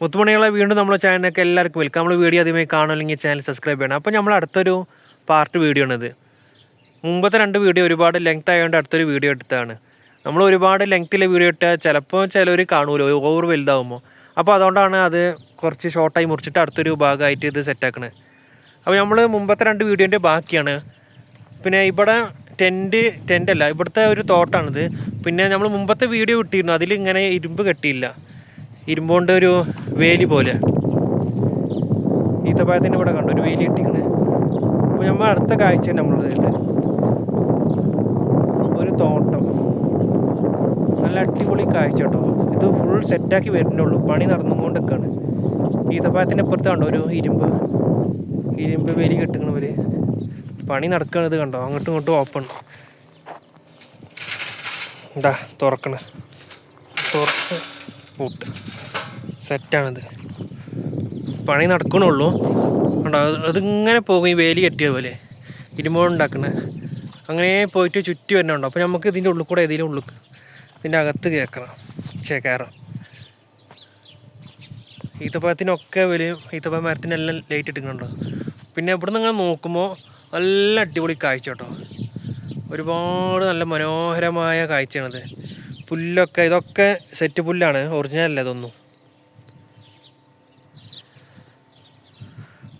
മുത്തുമണികളെ വീണ്ടും നമ്മുടെ ചാനലിനൊക്കെ എല്ലാവർക്കും വെൽക്കം നമ്മൾ വീഡിയോ ആദ്യമായി കാണുമെങ്കിൽ ചാനൽ സബ്സ്ക്രൈബ് ചെയ്യണം. അപ്പോൾ നമ്മൾ അടുത്തൊരു പാർട്ട് വീഡിയോ ആണിത് മുമ്പത്തെ രണ്ട് വീഡിയോ ഒരുപാട് ലെങ്ത് ആയതുകൊണ്ട് അടുത്തൊരു വീഡിയോ എടുത്തതാണ്. നമ്മൾ ഒരുപാട് ലെങ്ത്തിൽ വീഡിയോ ഇട്ടാൽ ചിലപ്പോൾ ചിലവർ കാണൂല. ഓവർ വലുതാകുമ്പോൾ അപ്പോൾ അതുകൊണ്ടാണ് അത് കുറച്ച് ഷോർട്ടായി മുറിച്ചിട്ട് അടുത്തൊരു ഭാഗമായിട്ട് ഇത് സെറ്റാക്കണത് അപ്പോൾ നമ്മൾ മുമ്പത്തെ രണ്ട് വീഡിയോന്റെ ബാക്കിയാണ്. പിന്നെ ഇവിടെ ടെന്റ് ടെന്റ് അല്ല ഇവിടുത്തെ ഒരു തോട്ടാണിത്. പിന്നെ നമ്മൾ മുമ്പത്തെ വീഡിയോ ഇട്ടിരുന്നു. അതിൽ ഇങ്ങനെ ഇരുമ്പ് കെട്ടിയില്ല. ഇരുമ്പ് കൊണ്ട് ഒരു വേലി പോലെ. ഈത്തപ്പായത്തിന്റെ ഇവിടെ കണ്ടു ഒരു വേലി ഇട്ടിക്കണ് അപ്പോൾ നമ്മൾ അടുത്ത കാഴ്ച നമ്മൾ ഇത് ഒരു തോട്ടം. നല്ല അടിപൊളി കാഴ്ച കേട്ടോ. ഇത് ഫുൾ സെറ്റാക്കി വരുന്നുള്ളൂ പണി നടന്നുകൊണ്ടൊക്കെയാണ് ഈത്തപ്പായത്തിന്റെ അപ്പുറത്ത് കണ്ടോ ഒരു ഇരുമ്പ് ഇരുമ്പ് വേലി കെട്ടുന്നവര് പണി നടക്കണത് കണ്ടോ. അങ്ങോട്ടും ഇങ്ങോട്ടും ഓപ്പൺ എന്താ തുറക്കണ. തുറക്ക് പൂട്ട്. സെറ്റാണിത്. പണി നടക്കണുള്ളൂ. അത് അതിങ്ങനെ പോകും ഈ വേലി കെട്ടിയ പോലെ. ഇരുമ്പോണ്ടാക്കണ അങ്ങനെ പോയിട്ട് ചുറ്റി വരണുണ്ടോ. അപ്പോൾ നമുക്ക് ഇതിന്റെ ഉള്ളിൽ കൂടെ ഏതെങ്കിലും ഉള്ളിൽ ഇതിന്റെ അകത്ത് കേൾക്കണം പക്ഷേ കയറാം ഈത്തപ്പഴത്തിനൊക്കെ വലിയ ഈത്തപ്പഴ മരത്തിനെല്ലാം ലൈറ്റ് ഇട്ടിട്ടുണ്ടോ. പിന്നെ ഇവിടെ നിന്ന് നോക്കുമ്പോൾ നല്ല അടിപൊളി കാഴ്ച കേട്ടോ. ഒരുപാട് നല്ല മനോഹരമായ കാഴ്ചയാണിത്. പുല്ലൊക്കെ ഇതൊക്കെ സെറ്റ് പുല്ലാണ്. ഒറിജിനൽ അല്ല ഇതൊന്നും.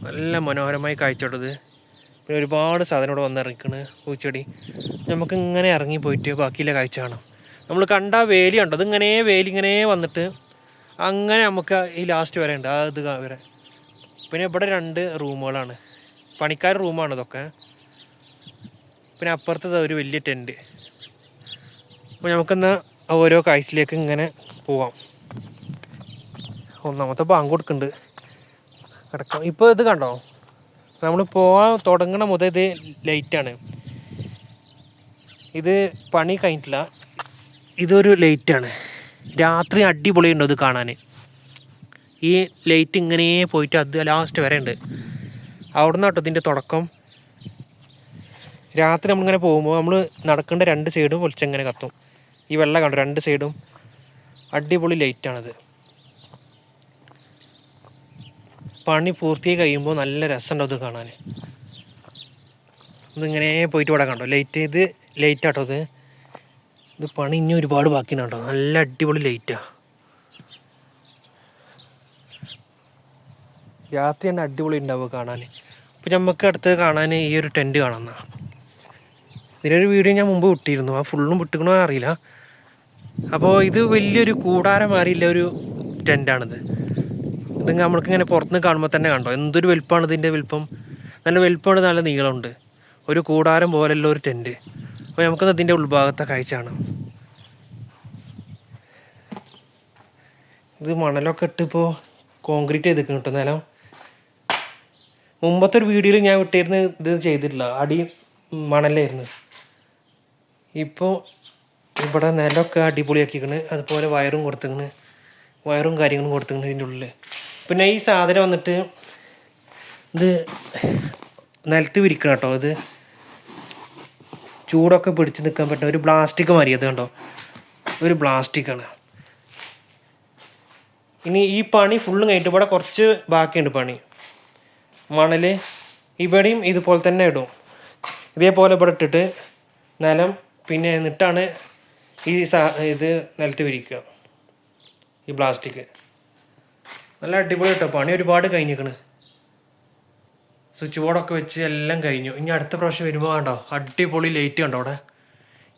നല്ല മനോഹരമായി കാഴ്ചയുള്ളത്. പിന്നെ ഒരുപാട് സാധനം ഇവിടെ വന്നിറങ്ങിക്കണ് പൂച്ചെടി. നമുക്ക് ഇങ്ങനെ ഇറങ്ങി പോയിട്ട് ബാക്കിയുള്ള കാഴ്ച കാണാം. നമ്മൾ കണ്ട വേലി ഉണ്ട് അതിങ്ങനെ വേലി ഇങ്ങനെ വന്നിട്ട് അങ്ങനെ നമുക്ക് ഈ ലാസ്റ്റ് വരെ ഉണ്ട്. ഇത് വരെ. പിന്നെ ഇവിടെ രണ്ട് റൂമുകളാണ്. പണിക്കാർ റൂമാണ് ഇതൊക്കെ. പിന്നെ അപ്പുറത്തത് ഒരു വലിയ ടെന്റ് അപ്പോൾ നമുക്കെന്നാൽ ഓരോ കാഴ്ചയിലേക്ക് ഇങ്ങനെ പോവാം. ഒന്നാമത്തെ ബാങ്ക് കൊടുക്കുന്നുണ്ട്. കിടക്കാം. ഇപ്പോൾ ഇത് കണ്ടോ? നമ്മൾ പോകാൻ തുടങ്ങണ മുതൽ ഇത് ലൈറ്റാണ് ഇത് പണി കഴിഞ്ഞിട്ടില്ല. ഇതൊരു ലൈറ്റാണ് രാത്രി അടിപൊളിയുണ്ട് ഇത് കാണാൻ ഈ ലൈറ്റ് ഇങ്ങനെ പോയിട്ട് അത് ലാസ്റ്റ് വരെ ഉണ്ട്. അവിടെ നിന്ന് ഇതിന്റെ തുടക്കം. രാത്രി നമ്മളിങ്ങനെ പോകുമ്പോൾ നമ്മൾ നടക്കേണ്ട രണ്ട് സൈഡും വെളിച്ചങ്ങനെ കത്തും. ഈ വെള്ളം കണ്ടു? രണ്ട് സൈഡും അടിപൊളി ലൈറ്റാണിത് പണി പൂർത്തിയായി കഴിയുമ്പോൾ നല്ല രസമുണ്ടാവും ഇത് കാണാൻ ഇതിങ്ങനെ പോയിട്ട് ഇവിടെ കണ്ടോ? ലൈറ്റ് ഇത് ലൈറ്റ് ആട്ടോ ഇത്. ഇത് പണി ഇനി ഒരുപാട് ബാക്കിയാണ് കേട്ടോ. നല്ല അടിപൊളി ലൈറ്റാ രാത്രി തന്നെ അടിപൊളി ഉണ്ടാവുക കാണാൻ ഇപ്പം നമുക്ക് അടുത്ത് കാണാൻ ഈ ഒരു ടെന്റ് കാണുന്ന ഇതിനൊരു വീഡിയോ ഞാൻ മുമ്പ് വിട്ടിരുന്നു ആ ഫുള്ളും വിട്ടുക്കണോ അറിയില്ല. അപ്പോൾ ഇത് വലിയൊരു കൂടാരം മാറിയില്ല ഒരു ടെന്റാണിത് ഇത് നമ്മൾക്കിങ്ങനെ പുറത്തുനിന്ന് കാണുമ്പോൾ തന്നെ കണ്ടോ? എന്തൊരു വലുപ്പമാണ് ഇതിന്റെ വലുപ്പം. നല്ല വലുപ്പമാണ് നല്ല നീളമുണ്ട്. ഒരു കൂടാരം പോലെയുള്ള ഒരു ടെന്റ് അപ്പോൾ നമുക്കത് ഇതിന്റെ ഉൾഭാഗത്തെ കാഴ്ചയാണ് ഇത് മണലൊക്കെ ഇട്ടിപ്പോൾ കോൺക്രീറ്റ് ചെയ്തിരിക്കും കേട്ടോ നിലം. മുമ്പത്തെ ഒരു വീഡിയോയിൽ ഞാൻ വിട്ടിരുന്ന് ഇത് ചെയ്തിട്ടില്ല. അടി മണലായിരുന്നു. ഇപ്പോൾ ഇവിടെ നിലമൊക്കെ അടിപൊളിയാക്കിക്കണ് അതുപോലെ വയറും കൊടുത്തിക്കണ് വയറും കാര്യങ്ങളും കൊടുത്തിക്കണ് ഇതിന്റെ ഉള്ളിൽ പിന്നെ ഈ സാധനം വന്നിട്ട് ഇത് നിലത്ത് വിരിക്കണം കേട്ടോ. ഇത് ചൂടൊക്കെ പിടിച്ച് നിൽക്കാൻ പറ്റുന്ന ഒരു പ്ലാസ്റ്റിക് മാതിരി. അത് കണ്ടോ? ഒരു പ്ലാസ്റ്റിക്കാണ് ഇനി ഈ പണി ഫുള്ളും കഴിഞ്ഞിട്ട് ഇവിടെ കുറച്ച് ബാക്കിയുണ്ട് പണി. മണൽ ഇവിടെയും ഇതുപോലെ തന്നെ ഇടും. ഇതേപോലെ ഇവിടെ ഇട്ടിട്ട് നിലം പിന്നെ എന്നിട്ടാണ് ഈ സാ ഇത് നിലത്ത് വിരിക്കുക. ഈ പ്ലാസ്റ്റിക് നല്ല അടിപൊളി കേട്ടോ. പണി ഒരുപാട് കഴിഞ്ഞിരിക്കണ്. സ്വിച്ച് ബോർഡൊക്കെ വെച്ച് എല്ലാം കഴിഞ്ഞു. ഇനി അടുത്ത പ്രാവശ്യം വരുമ്പോൾ കണ്ടോ? അടിപൊളി ലൈറ്റ് കണ്ടോ അവിടെ?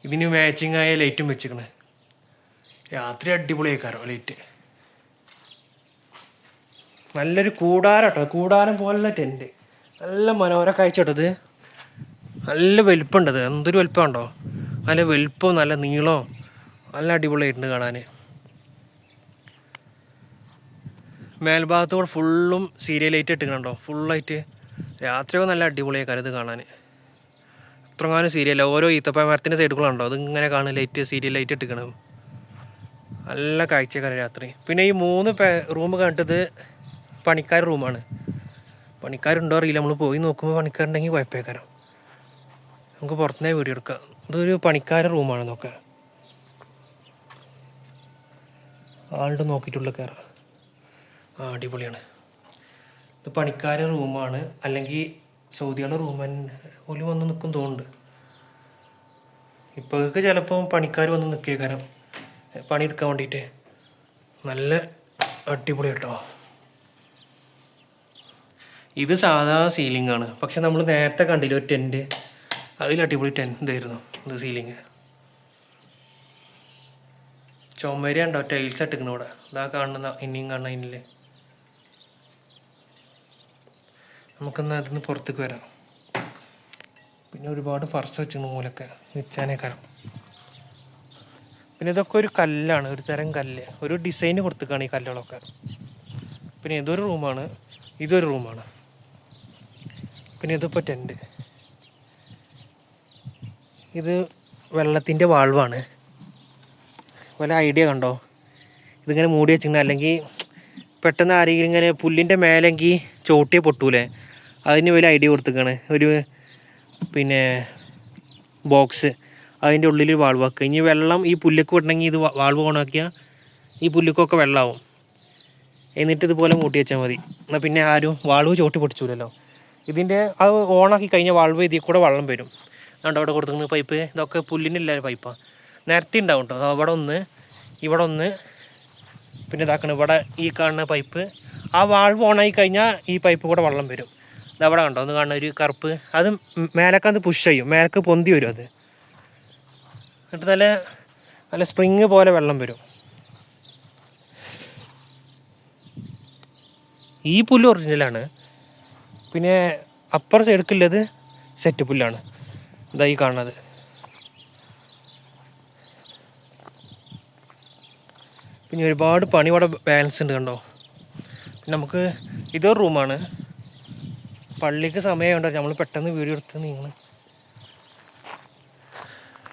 ഇതിന് മാച്ചിങ് ആയ ലൈറ്റും വെച്ചിക്കണ് രാത്രി അടിപൊളി ആയിക്കാരോ ലൈറ്റ്. നല്ലൊരു കൂടാരം കേട്ടോ. കൂടാരം പോലുള്ള ടെന്റ് നല്ല മനോഹര കാഴ്ച കേട്ടോ ഇത്. നല്ല വലുപ്പമുണ്ടത് എന്തൊരു വലുപ്പമുണ്ടോ നല്ല വലിപ്പവും നല്ല നീളവും. നല്ല അടിപൊളിയായിട്ടുണ്ട് കാണാൻ മേൽഭാഗത്തൂടെ ഫുള്ളും സീരിയൽ ലൈറ്റ് ഇട്ടിട്ടുണ്ടോ ഫുള്ളായിട്ട് രാത്രിയൊക്കെ നല്ല അടിപൊളിയായി കരുത് കാണാൻ അത്രങ്ങാനും സീരിയൽ ഓരോ ഈത്തപ്പ മരത്തിന്റെ സൈഡുകളുണ്ടോ അതിങ്ങനെ കാണും ലൈറ്റ് സീരിയൽ ലൈറ്റ് ഇട്ടിക്കണം നല്ല കാഴ്ചക്കാരൻ രാത്രി. പിന്നെ ഈ മൂന്ന് റൂം കണ്ടത് പണിക്കാർ റൂമാണ് പണിക്കാരുണ്ടോ അറിയില്ല. നമ്മൾ പോയി നോക്കുമ്പോൾ പണിക്കാരുണ്ടെങ്കിൽ കുഴപ്പക്കാരം നമുക്ക് പുറത്തുനിന്നേ വീഡിയോ എടുക്കാം. ഇതൊരു പണിക്കാരുടെ റൂമാണ് നോക്കുക ആളുടെ നോക്കിയിട്ടുള്ള കയറാം. അടിപൊളിയാണ്. ഇത് പണിക്കാരെ റൂമാണ്. അല്ലെങ്കിൽ സൗദികളുടെ റൂമൻ ഓൽ വന്ന് നിൽക്കും തോന്നുന്നുണ്ട്. ഇപ്പോഴൊക്കെ ചിലപ്പോൾ പണിക്കാർ വന്ന് നിൽക്കേക്കാരം പണിയെടുക്കാൻ വേണ്ടിയിട്ട് നല്ല അടിപൊളി കേട്ടോ ഇത് സാധാ സീലിംഗ് ആണ് പക്ഷെ നമ്മൾ നേരത്തെ കണ്ടില്ല ഒരു ടെന്റ് അതിൽ അടിപൊളി ടെന്റ് ഇതായിരുന്നു ഇത് സീലിംഗ് ചുമരി ഉണ്ടോ ടൈൽസ് ഇട്ടിക്കണ ഇവിടെ. ഇതാ കാണുന്ന ഇനിയും കാണുന്ന ഇനില്ലേ നമുക്കെന്നാൽ അതിന് പുറത്തേക്ക് വരാം. പിന്നെ ഒരുപാട് ഫർസ് വെച്ചിരുന്നു മൂലൊക്കെ വെച്ചാനേക്കാരം പിന്നെ ഇതൊക്കെ ഒരു കല്ലാണ് ഒരു തരം കല്ല്. ഒരു ഡിസൈന് കൊടുത്തേക്കാണ് ഈ കല്ലുകളൊക്കെ പിന്നെ ഇതൊരു റൂമാണ് ഇതൊരു റൂമാണ് പിന്നെ ഇതിപ്പോൾ ടെന്റ് ഇത് വെള്ളത്തിന്റെ വാൾവാണ് വല്ല ഐഡിയ കണ്ടോ? ഇതിങ്ങനെ മൂടി വെച്ചിങ്ങനെ അല്ലെങ്കിൽ പെട്ടെന്ന് ആരെങ്കിലും ഇങ്ങനെ പുല്ലിന്റെ മേലെങ്കിൽ ചോട്ടിയെ പൊട്ടൂലേ? അതിന് വലിയ ഐഡിയ കൊടുത്തേക്കാണ് ഒരു പിന്നെ ബോക്സ് അതിന്റെ ഉള്ളിൽ വാൾവാക്കുക വെക്കുക ഇനി വെള്ളം ഈ പുല്ലൊക്കെ വിടണമെങ്കിൽ ഇത് വാൾവ് ഓണാക്കിയാൽ ഈ പുല്ലുക്കൊക്കെ വെള്ളമാവും. എന്നിട്ട് ഇതുപോലെ മൂട്ടി വെച്ചാൽ മതി. എന്നാൽ പിന്നെ ആരും വാൾവ് ചോട്ടി പൊട്ടിച്ചില്ലല്ലോ ഇതിന്റെ അത് ഓണാക്കി കഴിഞ്ഞാൽ വാൾവ് ഇതിൽ കൂടെ വെള്ളം വരും. അതുകൊണ്ട് അവിടെ കൊടുക്കുന്ന പൈപ്പ് ഇതൊക്കെ പുല്ലിനില്ല പൈപ്പാണ് നിരത്തി ഉണ്ടാവും കേട്ടോ അവിടെ ഒന്ന് ഇവിടെ ഒന്ന്. പിന്നെ ഇതാക്കണം. ഇവിടെ ഈ കാണുന്ന പൈപ്പ് ആ വാൾവ് ഓണായി കഴിഞ്ഞാൽ ഈ പൈപ്പ് കൂടെ വെള്ളം വരും. അവിടെ കണ്ടോ? ഒന്ന് കാണുന്ന ഒരു കറുപ്പ്. അത് മേലക്കത് പുഷ് ചെയ്യും. മേലക്ക് പൊന്തി വരും അത്. എന്നിട്ട് നല്ല നല്ല സ്പ്രിങ് പോലെ വെള്ളം വരും. ഈ പുല്ല് ഒറിജിനലാണ് പിന്നെ അപ്പർ സൈഡിക്കുള്ളത് സെറ്റ് പുല്ലാണ്. ഇതാ ഈ കാണുന്നത്. പിന്നെ ഒരുപാട് പണി ഇവിടെ ബാലൻസ് ഉണ്ട് കണ്ടോ? നമുക്ക് ഇതൊരു റൂമാണ് പള്ളിക്ക് സമയമുണ്ടോ? നമ്മൾ പെട്ടെന്ന് വീഡിയോ എടുത്ത് നീങ്ങണം.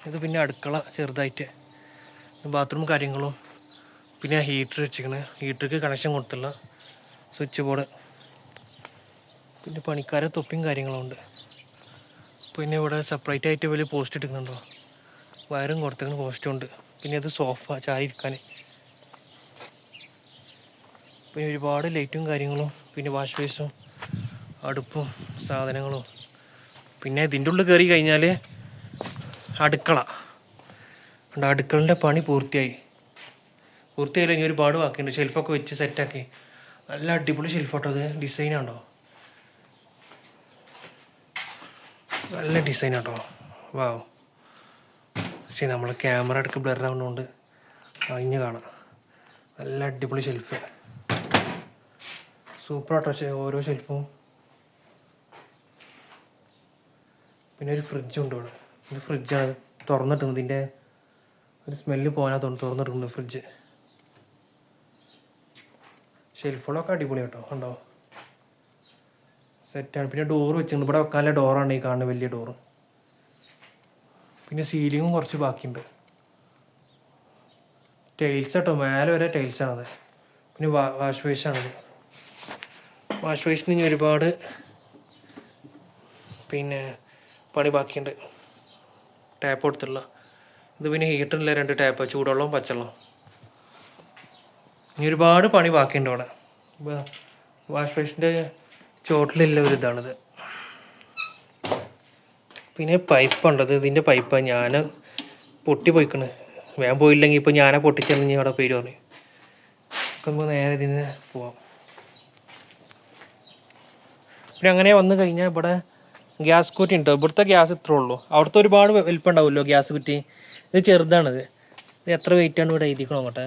ഇത് പിന്നെ അടുക്കള ചെറുതായിട്ട്. ബാത്റൂം കാര്യങ്ങളും. പിന്നെ ഹീറ്റർ വെച്ചിരിക്കണേ. ഹീറ്ററിക്ക് കണക്ഷൻ കൊടുത്തുള്ള സ്വിച്ച് ബോർഡ് പിന്നെ പണിക്കാരെ തൊപ്പിയും കാര്യങ്ങളും ഉണ്ട്. പിന്നെ ഇവിടെ സെപ്പറേറ്റ് ആയിട്ട് വലിയ പോസ്റ്റ് ഇട്ടിരിക്കുന്നുണ്ടോ? വയറും കൊടുത്തിരിക്കുന്ന പോസ്റ്റും ഉണ്ട്. പിന്നെ അത് സോഫ ചായ ഇരിക്കാൻ പിന്നെ ഒരുപാട് ലൈറ്റും കാര്യങ്ങളും. പിന്നെ വാഷ് ബേസും അടുപ്പും സാധനങ്ങളും. പിന്നെ ഇതിന്റെ ഉള്ളിൽ കയറി കഴിഞ്ഞാൽ അടുക്കള. അതുകൊണ്ട് അടുക്കളന്റെ പണി പൂർത്തിയായി. പൂർത്തിയായി ഇനി ഒരുപാട് ബാക്കിയുണ്ട്. ഷെൽഫൊക്കെ വെച്ച് സെറ്റാക്കി നല്ല അടിപൊളി ഷെൽഫോട്ടോ അത് ഡിസൈൻ ആണോ? നല്ല ഡിസൈനാട്ടോ വാവ് പക്ഷേ നമ്മൾ ക്യാമറ എടുക്ക് ബ്ലർ ആവുന്നതുകൊണ്ട് അഴിഞ്ഞ് കാണാം. നല്ല അടിപൊളി ഷെൽഫ് പക്ഷേ ഓരോ ഷെൽഫും പിന്നെ ഒരു ഫ്രിഡ്ജുണ്ട് ഇവിടെ. ഒരു ഫ്രിഡ്ജാണ് തുറന്നിട്ടുണ്ട്. ഇതിന്റെ ഒരു സ്മെല്ല് പോകാനാ തോന്നുന്നു. തുറന്നിട്ടുണ്ട് ഫ്രിഡ്ജ് ഷെൽഫുകളൊക്കെ അടിപൊളി കേട്ടോ. ഉണ്ടോ സെറ്റാണ് പിന്നെ ഡോറ് വെച്ചിട്ടുണ്ട്. ഇവിടെ വെക്കാനുള്ള ഡോറാണ് ഈ കാണുന്ന വലിയ ഡോറ് പിന്നെ സീലിങ്ങും കുറച്ച് ബാക്കിയുണ്ട്. ടൈൽസ് കേട്ടോ മേലെ വരെ ടൈൽസാണത് പിന്നെ വാ വാഷ് ബേസാണത് വാഷ് ബേസിന് ഇനി ഒരുപാട് പിന്നെ പണി ബാക്കിയുണ്ട്. ടാപ്പ് കൊടുത്തുള്ള ഇത് പിന്നെ ഹീറ്ററില്ല രണ്ട് ടാപ്പ് ചൂടുവെള്ളവും പച്ചവെള്ളവും. ഇനി ഒരുപാട് പണി ബാക്കിയുണ്ട് അവിടെ വാഷ് ബേസിന്റെ ചോട്ടിലുള്ള ഒരു ഇതാണിത്. പിന്നെ പൈപ്പ് ഉണ്ടത് ഇതിന്റെ പൈപ്പാണ് ഞാൻ പൊട്ടി പോയിക്കണ്. വേഗം പോയില്ലെങ്കിൽ ഇപ്പോൾ ഞാനാ പൊട്ടിച്ചെന്ന് അവിടെ പേര് പറഞ്ഞു. നമുക്ക് നേരെ ഇതിന് പോവാം. പിന്നെ അങ്ങനെ വന്നു കഴിഞ്ഞാൽ ഇവിടെ ഗ്യാസ് കുറ്റി ഉണ്ടോ. ഇവിടുത്തെ ഗ്യാസ് ഇത്ര ഉള്ളൂ. അവിടുത്തെ ഒരുപാട് വലിപ്പം ഉണ്ടാവുമല്ലോ ഗ്യാസ് കുറ്റി. ഇത് ചെറുതാണിത്. ഇത് എത്ര വെയിറ്റ് ആണ് ഇവിടെ എഴുതിക്കണം അങ്ങോട്ടെ?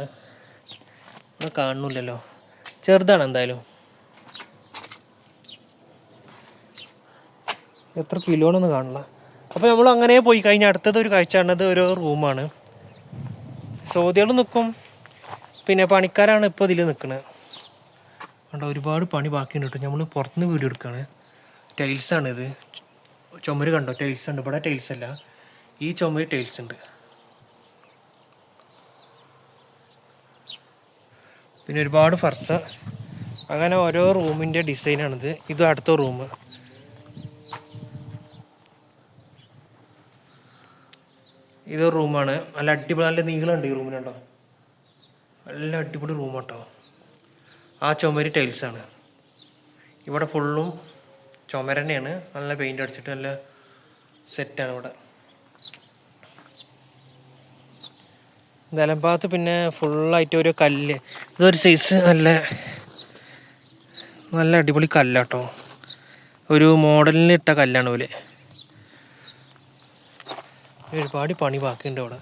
ഇവിടെ കാണുന്നില്ലല്ലോ. ചെറുതാണ് എന്തായാലും. എത്ര കിലോണെന്ന് കാണില്ല അപ്പോൾ നമ്മൾ അങ്ങനെ പോയി കഴിഞ്ഞ അടുത്തത് ഒരു കാഴ്ച കാണുന്നത് ഒരു റൂമാണ് സൗദികൾ നിൽക്കും പിന്നെ പണിക്കാരാണ് ഇപ്പോൾ ഇതിൽ നിൽക്കുന്നത് കണ്ടോ ഒരുപാട് പണി ബാക്കിയുണ്ട് കേട്ടോ. നമ്മൾ പുറത്തുനിന്ന് വീഡിയോ എടുക്കുകയാണ് ടൈൽസാണ് ഇത് ചുമര് കണ്ടോ? ടൈൽസ് ഉണ്ട് ഇവിടെ ടൈൽസ് അല്ല ഈ ചുമര് ടൈൽസ് ഉണ്ട് പിന്നെ ഒരുപാട് ഫർസ. അങ്ങനെ ഓരോ റൂമിന്റെ ഡിസൈനാണിത്. ഇത് അടുത്ത റൂം. ഇത് റൂമാണ്. നല്ല അടിപൊളി നല്ല നീളമുണ്ട് ഈ റൂമിനുണ്ടോ നല്ല അടിപൊളി റൂമാണ് കേട്ടോ ആ ചുമര് ടൈൽസാണ്. ഇവിടെ ഫുള്ളും ചുമര തന്നെയാണ്. നല്ല പെയിന്റ് അടിച്ചിട്ട് നല്ല സെറ്റാണ് ഇവിടെ. നിലമ്പാത്ത് പിന്നെ ഫുള്ളായിട്ട് ഒരു കല്ല്. ഇതൊരു സൈസ് നല്ല നല്ല അടിപൊളി കല്ലാട്ടോ. ഒരു മോഡലിന് ഇട്ട കല്ലാണ് പോലെ ഒരുപാട് പണി ബാക്കിയുണ്ട് അവിടെ.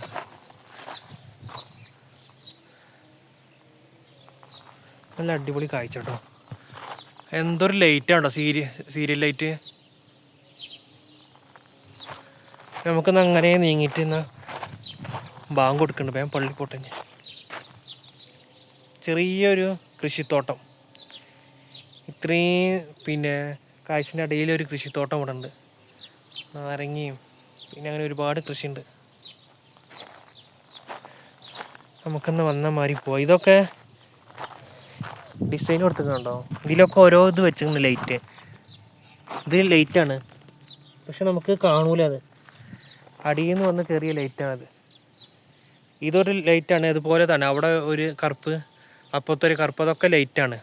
നല്ല അടിപൊളി കാഴ്ച കേട്ടോ. എന്തൊരു ലൈറ്റ് ആണോ സീരിയ സീരിയൽ ലൈറ്റ് നമുക്കൊന്ന് അങ്ങനെ നീങ്ങിയിട്ട് എന്നാ ബാങ്ക് കൊടുക്കുന്നുണ്ട് വേഗം പള്ളി പോട്ടെ ചെറിയൊരു കൃഷിത്തോട്ടം. ഇത്രയും പിന്നെ കാഴ്ചന്റെ ഇടയിൽ ഒരു കൃഷിത്തോട്ടം ഇവിടെ ഉണ്ട് നാരങ്ങയും പിന്നെ അങ്ങനെ ഒരുപാട് കൃഷിയുണ്ട്. നമുക്കൊന്ന് വന്ന മാതിരി പോവാം ഇതൊക്കെ ഡിസൈൻ കൊടുത്തിട്ടുണ്ടോ? ഇതിലൊക്കെ ഓരോ ഇത് വെച്ചിട്ടുണ്ട് ലൈറ്റ് ഇത് ലൈറ്റാണ് പക്ഷെ നമുക്ക് കാണൂല അത്. അടിയിൽ നിന്ന് വന്ന് കയറിയ ലൈറ്റാണത് ഇതൊരു ലൈറ്റാണ് അതുപോലെ തന്നെ അവിടെ ഒരു കറുപ്പ് അപ്പുറത്തെ ഒരു കറുപ്പ് അതൊക്കെ ലൈറ്റാണ്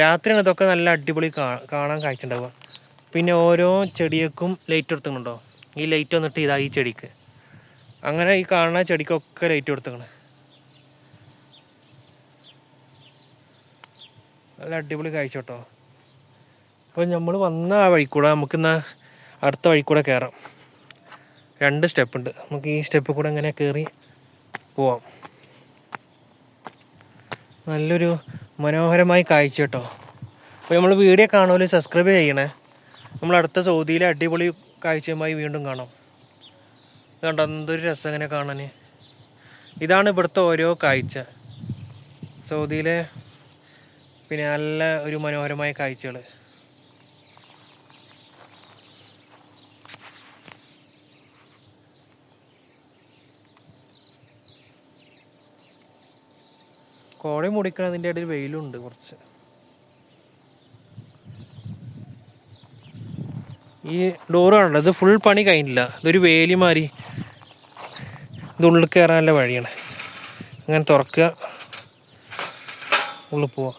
രാത്രിയാണ് ഇതൊക്കെ നല്ല അടിപൊളി കാണാൻ കാഴ്ചയുണ്ടാവുക. പിന്നെ ഓരോ ചെടിയക്കും ലൈറ്റ് കൊടുത്തിട്ടുണ്ടോ? ഈ ലൈറ്റ് വന്നിട്ട് ഇതാ ഈ ചെടിക്ക്. അങ്ങനെ ഈ കാണുന്ന ചെടിക്കൊക്കെ ലൈറ്റ് കൊടുത്തിക്കണം നല്ല അടിപൊളി കാഴ്ച കേട്ടോ അപ്പോൾ നമ്മൾ വന്ന ആ വഴി കൂടെ നമുക്കിന്ന് അടുത്ത വഴി കൂടെ കയറാം രണ്ട് സ്റ്റെപ്പ് ഉണ്ട് നമുക്ക് ഈ സ്റ്റെപ്പ് കൂടെ ഇങ്ങനെ കയറി പോവാം. നല്ലൊരു മനോഹരമായി കാഴ്ച കേട്ടോ അപ്പോൾ നമ്മൾ വീഡിയോ കാണുമല്ലോ സബ്സ്ക്രൈബ് ചെയ്യണേ. നമ്മൾ അടുത്ത സൗദിയിലെ അടിപൊളി കാഴ്ചയുമായി വീണ്ടും കാണാം. ഇതുകൊണ്ട് എന്തൊരു രസം ഇങ്ങനെ കാണാൻ ഇതാണ് ഇവിടുത്തെ ഓരോ കാഴ്ച. സൗദിയിലെ പിന്നെ നല്ല ഒരു മനോഹരമായ കാഴ്ചകൾ. കോട മുടിക്കണതിന്റെ ഇടയിൽ വെയിലുണ്ട് കുറച്ച്. ഈ ഡോറ് ഇത് ഫുൾ പണി കഴിഞ്ഞില്ല ഇതൊരു വേലി മാറി ഇത് ഉള്ളിൽ കയറാനുള്ള വഴിയാണ്. അങ്ങനെ തുറക്കുക ഉള്ളിൽ പോവാ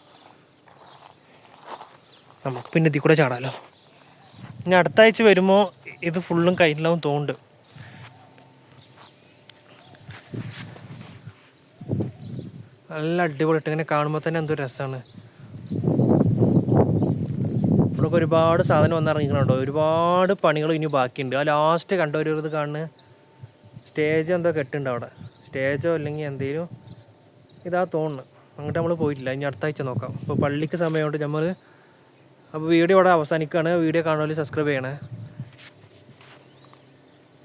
നമുക്ക് പിന്നെ ഇതിൽ കൂടെ ചാടാലോ. ഇനി അടുത്ത ആഴ്ച വരുമ്പോൾ ഇത് ഫുള്ളും കയ്യിലാവും തോണ്ട് നല്ല അടിപൊളിയിട്ട് ഇങ്ങനെ കാണുമ്പോൾ തന്നെ എന്തൊരു രസമാണ് ഇവിടെ ഒരുപാട് സാധനം വന്നിറങ്ങിക്കണുണ്ടോ? ഒരുപാട് പണികൾ ഇനി ബാക്കിയുണ്ട്. ആ ലാസ്റ്റ് കണ്ട ഇത് കാണുന്ന? സ്റ്റേജ് എന്തോ കെട്ടുണ്ട് അവിടെ. സ്റ്റേജോ അല്ലെങ്കിൽ എന്തെങ്കിലും ഇതാ തോന്നുന്നു. അങ്ങോട്ട് നമ്മൾ പോയിട്ടില്ല. ഇനി അടുത്ത ആഴ്ച നോക്കാം. ഇപ്പോൾ പള്ളിക്ക് സമയമുണ്ട് നമ്മൾ അപ്പോൾ വീഡിയോ ഇവിടെ അവസാനിക്കുകയാണ് വീഡിയോ കാണുമല്ലോ സബ്സ്ക്രൈബ് ചെയ്യണേ.